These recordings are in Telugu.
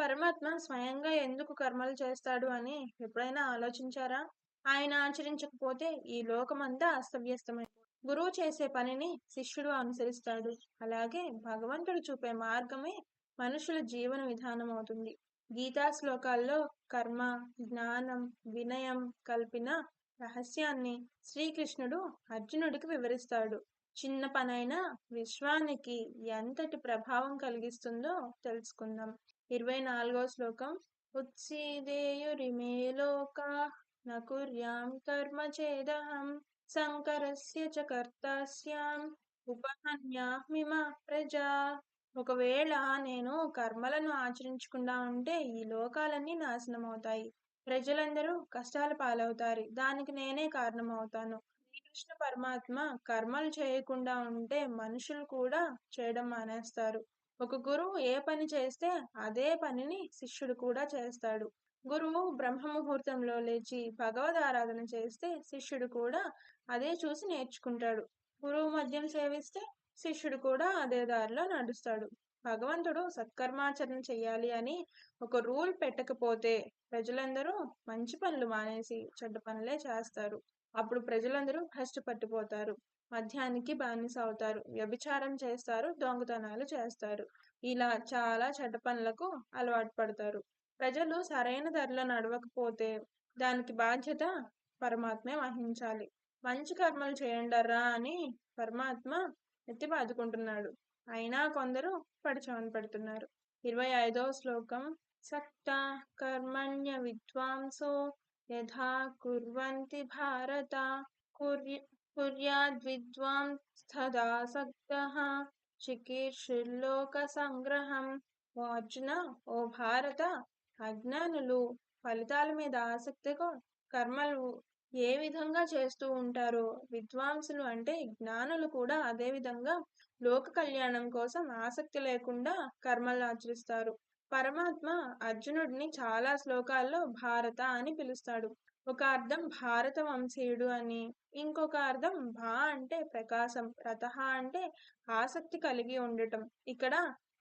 పరమాత్మ స్వయంగా ఎందుకు కర్మలు చేస్తాడు అని ఎప్పుడైనా ఆలోచించారా? ఆయన ఆచరించకపోతే ఈ లోకమంతా అస్తవ్యస్తమైపోతుంది. గురువు చేసే పనిని శిష్యుడు అనుసరిస్తాడు. అలాగే భగవంతుడు చూపే మార్గమే మనుషుల జీవన విధానం అవుతుంది. గీతా శ్లోకాల్లో కర్మ జ్ఞానం వినయం కల్పిన రహస్యాన్ని శ్రీకృష్ణుడు అర్జునుడికి వివరిస్తాడు. చిన్న పనైనా విశ్వానికి ఎంతటి ప్రభావం కలిగిస్తుందో తెలుసుకుందాం. ఇరవై నాలుగో శ్లోకం. ఉత్సీదేయురిమేలోకా నకుర్యాం కర్మ చేదహం శంకరస్య చ కర్తాస్యాం ఉపహన్యామిమ ప్రజా. ఒకవేళ నేను కర్మలను ఆచరించకుండా ఉంటే ఈ లోకాలన్నీ నాశనం అవుతాయి. ప్రజలందరూ కష్టాల పాలవుతారు. దానికి నేనే కారణమవుతాను. శ్రీకృష్ణ పరమాత్మ కర్మలు చేయకుండా ఉంటే మనుషులు కూడా చేయడం మానేస్తారు. ఒక గురువు ఏ పని చేస్తే అదే పనిని శిష్యుడు కూడా చేస్తాడు. గురువు బ్రహ్మ ముహూర్తంలో లేచి భగవద్ ఆరాధన చేస్తే శిష్యుడు కూడా అదే చూసి నేర్చుకుంటాడు. గురువు మద్యం సేవిస్తే శిష్యుడు కూడా అదే దారిలో నడుస్తాడు. భగవంతుడు సత్కర్మాచరణ చెయ్యాలి అని ఒక రూల్ పెట్టకపోతే ప్రజలందరూ మంచి పనులు మానేసి చెడ్డ పనులే చేస్తారు. అప్పుడు ప్రజలందరూ భ్రష్టు పట్టిపోతారు. మద్యానికి బానిస అవుతారు. వ్యభిచారం చేస్తారు దొంగతనాలు చేస్తారు. ఇలా చాలా చెడ్డ పనులకు అలవాటు పడతారు. ప్రజలు సరైన ధరలో నడవకపోతే దానికి బాధ్యత పరమాత్మే వహించాలి. మంచి కర్మలు చేయండరా అని పరమాత్మ ఎత్తి బాదుకుంటున్నాడు. అయినా కొందరు పడిచవన పెడుతున్నారు. ఇరవై ఐదవ శ్లోకం. సక్త కర్మణ్య విద్వాంసో యథా కుర్వంతి భారత కుర్య కుర్యాద్విద్వాంస్తదాసక్త చికీర్షుల్లోక సంగ్రహం ఓ అర్జున ఓ భారత అజ్ఞానులు ఫలితాల మీద ఆసక్తిగా కర్మలు ఏ విధంగా చేస్తూ ఉంటారో? విద్వాంసులు అంటే జ్ఞానులు కూడా అదే విధంగా లోక కళ్యాణం కోసం ఆసక్తి లేకుండా కర్మలు ఆచరిస్తారు. పరమాత్మ అర్జునుడిని చాలా శ్లోకాల్లో భారత అని పిలుస్తాడు. ఒక అర్థం భారత వంశీయుడు అని ఇంకొక అర్థం భా అంటే ప్రకాశం రథ అంటే ఆసక్తి కలిగి ఉండటం. ఇక్కడ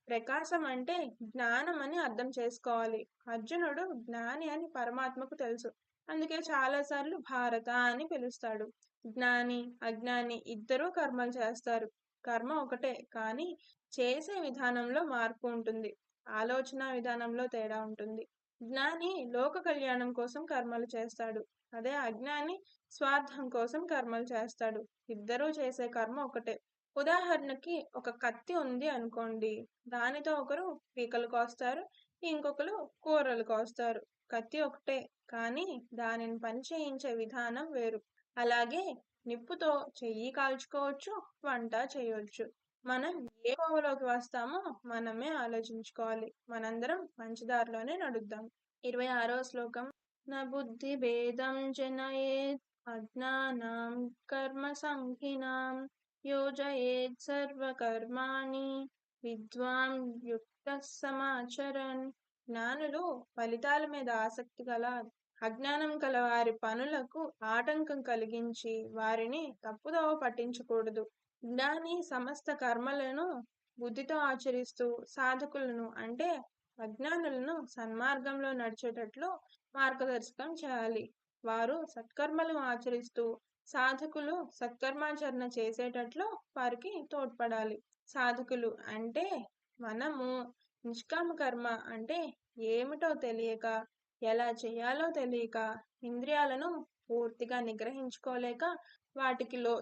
ప్రకాశం అంటే జ్ఞానం అని అర్థం చేసుకోవాలి. అర్జునుడు జ్ఞాని అని పరమాత్మకు తెలుసు. అందుకే చాలాసార్లు భారత అని పిలుస్తాడు. జ్ఞాని అజ్ఞాని ఇద్దరూ కర్మలు చేస్తారు. కర్మ ఒకటే కానీ చేసే విధానంలో మార్పు ఉంటుంది. ఆలోచన విధానంలో తేడా ఉంటుంది. జ్ఞాని లోక కళ్యాణం కోసం కర్మలు చేస్తాడు. అదే అజ్ఞాని స్వార్థం కోసం కర్మలు చేస్తాడు. ఇద్దరూ చేసే కర్మ ఒకటే. ఉదాహరణకి ఒక కత్తి ఉంది అనుకోండి. దానితో ఒకరు పీకలు కోస్తారు ఇంకొకరు కూరలు కోస్తారు. కత్తి ఒకటే కానీ దానిని పని చేయించే విధానం వేరు. అలాగే నిప్పుతో చెయ్యి కాల్చుకోవచ్చు వంట చేయవచ్చు మనం ఏ కోవలోకి వస్తామో మనమే ఆలోచించుకోవాలి. మనందరం మంచిదారిలోనే నడుద్దాం. ఇరవై ఆరో శ్లోకం. నా బుద్ధి భేదం జనయేత్ అజ్ఞానం కర్మ సంహినాం యోజయేత్ సర్వకర్మాణి విద్వాన్ యుక్త సమాచరన్. జ్ఞానులు ఫలితాల మీద ఆసక్తి గల అజ్ఞానం కల వారి పనులకు ఆటంకం కలిగించి వారిని తప్పుదోవ పట్టించకూడదు. జ్ఞాని సమస్త కర్మలను బుద్ధితో ఆచరిస్తూ సాధకులను అంటే అజ్ఞానులను సన్మార్గంలో నడిచేటట్లు మార్గదర్శకం చేయాలి. వారు సత్కర్మలు ఆచరిస్తూ సాధకులు సత్కర్మాచరణ చేసేటట్లు వారికి తోడ్పడాలి. సాధకులు అంటే మనము. నిష్కామ కర్మ అంటే ఏమిటో తెలియక ఎలా చేయాలో తెలియక ఇంద్రియాలను పూర్తిగా నిగ్రహించుకోలేక వాటికిలో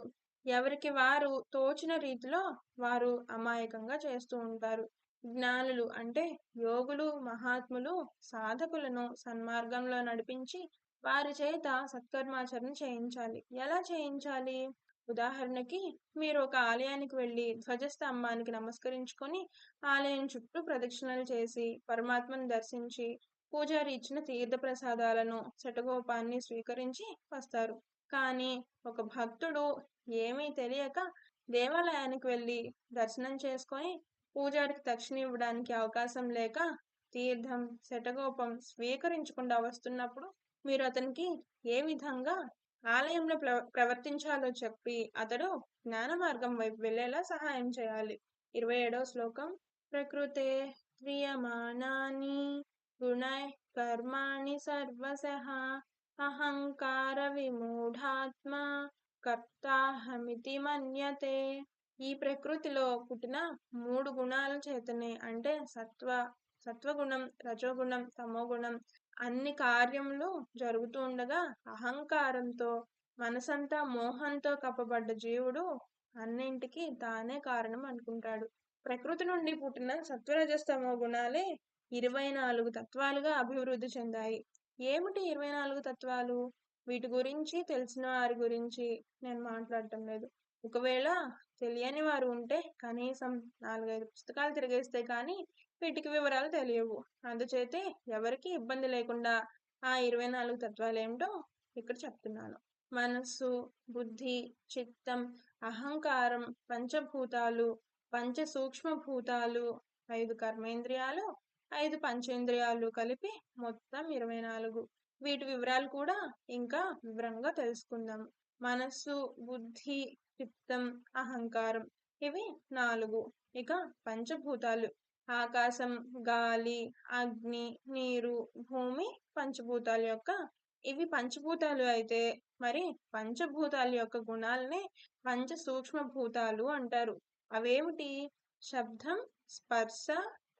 ఎవరికి వారు తోచిన రీతిలో వారు అమాయకంగా చేస్తూ ఉంటారు. జ్ఞానులు అంటే యోగులు మహాత్ములు సాధకులను సన్మార్గంలో నడిపించి వారి చేత సత్కర్మాచరణ చేయించాలి. ఎలా చేయించాలి? ఉదాహరణకి మీరు ఒక ఆలయానికి వెళ్ళి ధ్వజస్తంభానికి నమస్కరించుకొని ఆలయం చుట్టూ ప్రదక్షిణలు చేసి పరమాత్మను దర్శించి పూజారి ఇచ్చిన తీర్థ ప్రసాదాలను శటగోపాన్ని స్వీకరించి వస్తారు. కానీ ఒక భక్తుడు ఏమీ తెలియక దేవాలయానికి వెళ్ళి దర్శనం చేసుకొని పూజారికి దక్షిణ ఇవ్వడానికి అవకాశం లేక తీర్థం శటగోపం స్వీకరించకుండా వస్తున్నప్పుడు మీరు అతనికి ఏ విధంగా ఆలయంలో ప్రవర్తించాలో చెప్పి అతడు జ్ఞాన మార్గం వైపు వెళ్ళేలా సహాయం చేయాలి. ఇరవై ఏడవ శ్లోకం. ప్రకృతే క్రియమాణాని గుణై కర్మాణి సర్వశః అహంకార విమూఢాత్మ కర్తాహమితి మన్యతే. ఈ ప్రకృతిలో పుట్టిన మూడు గుణాల చేతనే అంటే సత్వ సత్వగుణం రజోగుణం తమోగుణం అన్ని కార్యములు జరుగుతూ ఉండగా అహంకారంతో మనసంతా మోహంతో కప్పబడ్డ జీవుడు అన్నింటికి తానే కారణం అనుకుంటాడు. ప్రకృతి నుండి పుట్టిన సత్వరజస్తమో గుణాలే ఇరవై నాలుగు తత్వాలుగా అభివృద్ధి చెందాయి. ఏమిటి ఇరవై నాలుగు తత్వాలు? వీటి గురించి తెలిసిన వారి గురించి నేను మాట్లాడటం లేదు. ఒకవేళ తెలియని వారు ఉంటే కనీసం నాలుగైదు పుస్తకాలు తిరిగేస్తే కానీ వీటికి వివరాలు తెలియవు. అందుచేతే ఎవరికి ఇబ్బంది లేకుండా ఆ ఇరవై నాలుగు తత్వాలు ఏమిటో ఇక్కడ చెప్తున్నాను. మనస్సు బుద్ధి చిత్తం అహంకారం పంచభూతాలు పంచ సూక్ష్మ భూతాలు ఐదు కర్మేంద్రియాలు ఐదు పంచేంద్రియాలు కలిపి మొత్తం ఇరవై నాలుగు. వీటి వివరాలు కూడా ఇంకా వివరంగా తెలుసుకుందాం. మనస్సు బుద్ధి చిత్తం అహంకారం ఇవి నాలుగు. ఇక పంచభూతాలు. ఆకాశం గాలి అగ్ని నీరు భూమి పంచభూతాల యొక్క ఇవి పంచభూతాలు అయితే మరి పంచభూతాల యొక్క గుణాలనే పంచ సూక్ష్మ భూతాలు అంటారు. అవేమిటి? శబ్దం స్పర్శ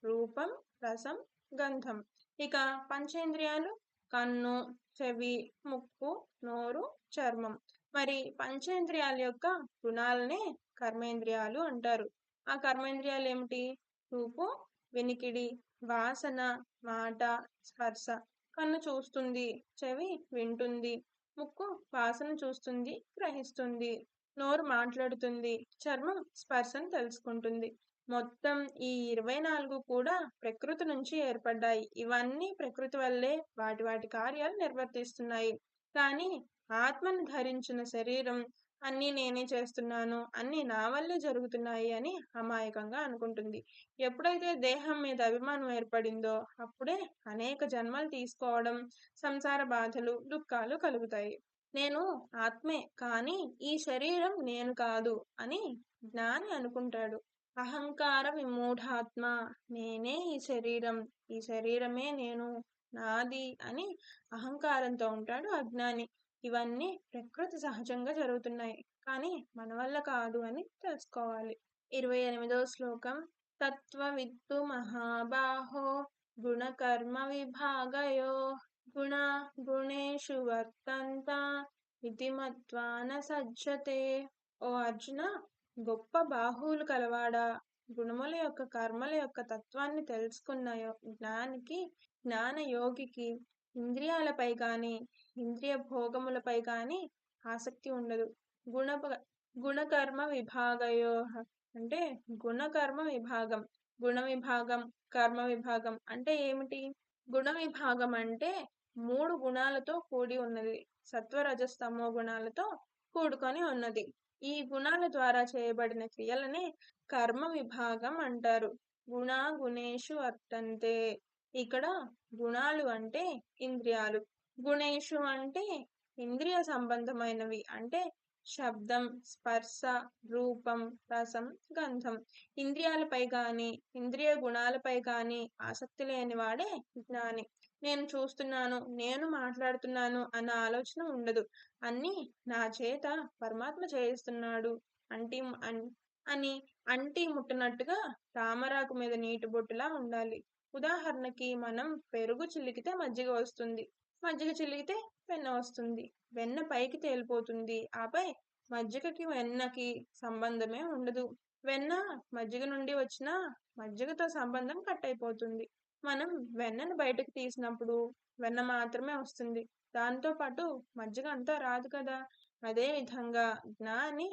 రూపం రసం గంధం. ఇక పంచేంద్రియాలు కన్ను చెవి ముక్కు నోరు చర్మం. మరి పంచేంద్రియాల యొక్క గుణాలనే కర్మేంద్రియాలు అంటారు. ఆ కర్మేంద్రియాలు ఏమిటి? రూపు వినికిడి వాసన మాట స్పర్శ. కన్ను చూస్తుంది చెవి వింటుంది ముక్కు వాసన చూస్తుంది గ్రహిస్తుంది. నోరు మాట్లాడుతుంది చర్మం స్పర్శను తెలుసుకుంటుంది. మొత్తం ఈ ఇరవై నాలుగు కూడా ప్రకృతి నుంచి ఏర్పడ్డాయి. ఇవన్నీ ప్రకృతి వల్లే వాటి వాటి కార్యాలు నిర్వర్తిస్తున్నాయి. కానీ ఆత్మను ధరించిన శరీరం అన్నీ నేనే చేస్తున్నాను అన్నీ నా వల్లే జరుగుతున్నాయి అని అమాయకంగా అనుకుంటుంది. ఎప్పుడైతే దేహం మీద అభిమానం ఏర్పడిందో అప్పుడే అనేక జన్మలు తీసుకోవడం సంసార బాధలు దుఃఖాలు కలుగుతాయి. నేను ఆత్మే కానీ ఈ శరీరం నేను కాదు అని జ్ఞాని అనుకుంటాడు. అహంకార విమూఢాత్మ నేనే ఈ శరీరం ఈ శరీరమే నేను నాది అని అహంకారంతో ఉంటాడు అజ్ఞాని. ఇవన్నీ ప్రకృతి సహజంగా జరుగుతున్నాయి. కానీ మన వల్ల కాదు అని తెలుసుకోవాలి. ఇరవై ఎనిమిదో శ్లోకం. తత్వ విత్తు మహాబాహో గుణకర్మ విభాగయో గుణ గుణేషు వర్తంత ఇది సజ్జతే. ఓ అర్జున గొప్ప బాహువులు కలవాడా? గుణముల యొక్క కర్మల యొక్క తత్వాన్ని తెలుసుకున్న జ్ఞానికి జ్ఞాన యోగికి ఇంద్రియాలపై కానీ ఇంద్రియ భోగములపై కానీ ఆసక్తి ఉండదు. గుణ గుణకర్మ విభాగయో అంటే గుణకర్మ విభాగం. గుణ విభాగం కర్మ విభాగం అంటే ఏమిటి? గుణ విభాగం అంటే మూడు గుణాలతో కూడి ఉన్నది. సత్వరజస్తమో గుణాలతో కూడుకొని ఉన్నది. ఈ గుణాల ద్వారా చేయబడిన క్రియలనే కర్మ విభాగం అంటారు. గుణ గుణేషు అర్థంతే. ఇక్కడ గుణాలు అంటే ఇంద్రియాలు. గుణేషు అంటే ఇంద్రియ సంబంధమైనవి అంటే శబ్దం స్పర్శ రూపం రసం గంధం. ఇంద్రియాలపై కానీ ఇంద్రియ గుణాలపై కానీ ఆసక్తి లేని వాడే జ్ఞాని. నేను చూస్తున్నాను నేను మాట్లాడుతున్నాను అన్న ఆలోచన ఉండదు. అన్ని నా చేత పరమాత్మ చేయిస్తున్నాడు. అంటి అని అంటి ముట్టనట్టుగా తామరాకు మీద నీటి బొట్టులా ఉండాలి. ఉదాహరణకి మనం పెరుగు చిలికితే మజ్జిగ వస్తుంది. మజ్జిగ చిలికితే వెన్న వస్తుంది. వెన్న పైకి తేలిపోతుంది. ఆపై మజ్జిగకి వెన్నకి సంబంధమే ఉండదు. వెన్న మజ్జిగ నుండి వచ్చిన మజ్జిగతో సంబంధం కట్ అయిపోతుంది మనం వెన్నను బయటకు తీసినప్పుడు వెన్న మాత్రమే వస్తుంది. దాంతో పాటు మజ్జిగ అంతా రాదు కదా. అదే విధంగా జ్ఞాని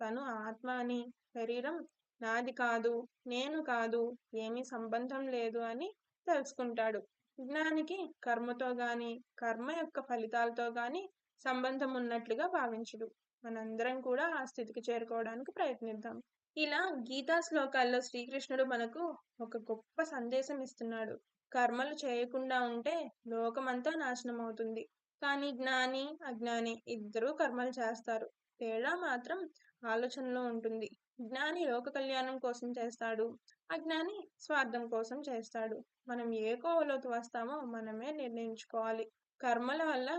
తను ఆత్మ అని శరీరం నాది కాదు నేను కాదు ఏమీ సంబంధం లేదు అని తెలుసుకుంటాడు. జ్ఞానికి కర్మతో గాని కర్మ యొక్క ఫలితాలతో గాని సంబంధం ఉన్నట్లుగా భావించుడు. మనందరం కూడా ఆ స్థితికి చేరుకోవడానికి ప్రయత్నిద్దాం. ఇలా గీతా శ్లోకాల్లో శ్రీకృష్ణుడు మనకు ఒక గొప్ప సందేశం ఇస్తున్నాడు. కర్మలు చేయకుండా ఉంటే లోకమంతా నాశనం అవుతుంది కానీ జ్ఞాని అజ్ఞాని ఇద్దరూ కర్మలు చేస్తారు. తేడా మాత్రం ఆలోచనలో ఉంటుంది. జ్ఞాని లోక కళ్యాణం కోసం చేస్తాడు. అజ్ఞాని స్వార్థం కోసం చేస్తాడు. మనం ఏ కోవలోకి వస్తామో మనమే నిర్ణయించుకోవాలి. కర్మల వల్ల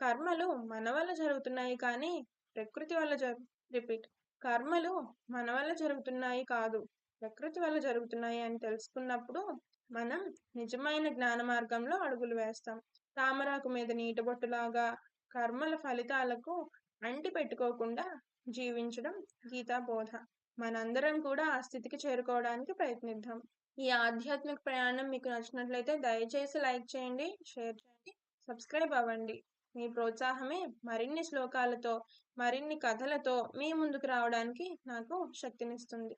కర్మలు మన వల్ల జరుగుతున్నాయి కానీ ప్రకృతి వల్ల జరు రిపీట్ కర్మలు మన వల్ల జరుగుతున్నాయి కాదు ప్రకృతి వల్ల జరుగుతున్నాయి అని తెలుసుకున్నప్పుడు మనం నిజమైన జ్ఞాన మార్గంలో అడుగులు వేస్తాం. తామరాకు మీద నీటబొట్టులాగా కర్మల ఫలితాలకు అంటి పెట్టుకోకుండా జీవించడం గీతా బోధ. మనందరం కూడా ఆ స్థితికి చేరుకోవడానికి ప్రయత్నిద్దాం. ఈ ఆధ్యాత్మిక ప్రయాణం మీకు నచ్చినట్లయితే దయచేసి లైక్ చేయండి షేర్ చేయండి సబ్స్క్రైబ్ అవ్వండి. మీ ప్రోత్సాహమే మరిన్ని శ్లోకాలతో మరిన్ని కథలతో మీ ముందుకు రావడానికి నాకు శక్తినిస్తుంది.